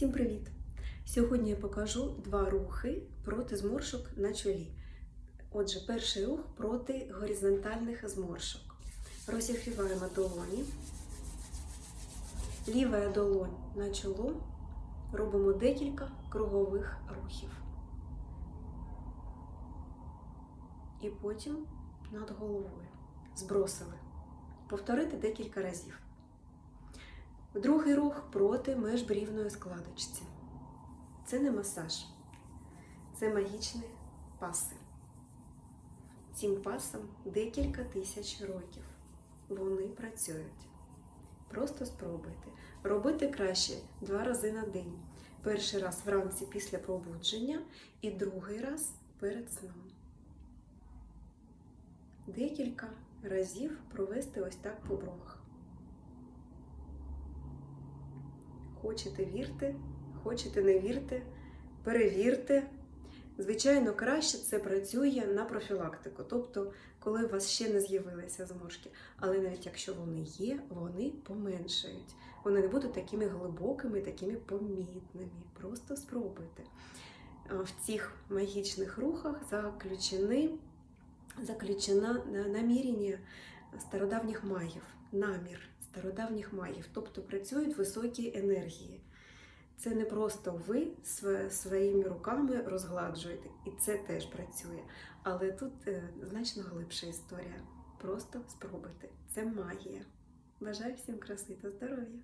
Всім привіт! Сьогодні я покажу два рухи проти зморшок на чолі. Отже, перший рух проти горизонтальних зморшок. Розігріваємо долоні. Ліва долонь на чоло. Робимо декілька кругових рухів. І потім над головою. Збросили. Повторити декілька разів. Другий рух проти межбрівної складочці. Це не масаж, це магічні паси. Цим пасам декілька тисяч років. Вони працюють. Просто спробуйте. Робити краще два рази на день. Перший раз вранці після пробудження і другий раз перед сном. Декілька разів провести ось так по бровах. Хочете вірте, хочете не вірте, перевірте. Звичайно, краще це працює на профілактику, тобто, коли у вас ще не з'явилися зморшки. Але навіть якщо вони є, вони поменшають. Вони не будуть такими глибокими, такими помітними. Просто спробуйте. В цих магічних рухах заключені, заключено намірення стародавніх магів, намір стародавніх магів, тобто працюють високі енергії. Це не просто ви своїми руками розгладжуєте, і це теж працює. Але тут е, значно глибша історія. Просто спробуйте. Це магія. Бажаю всім краси та здоров'я!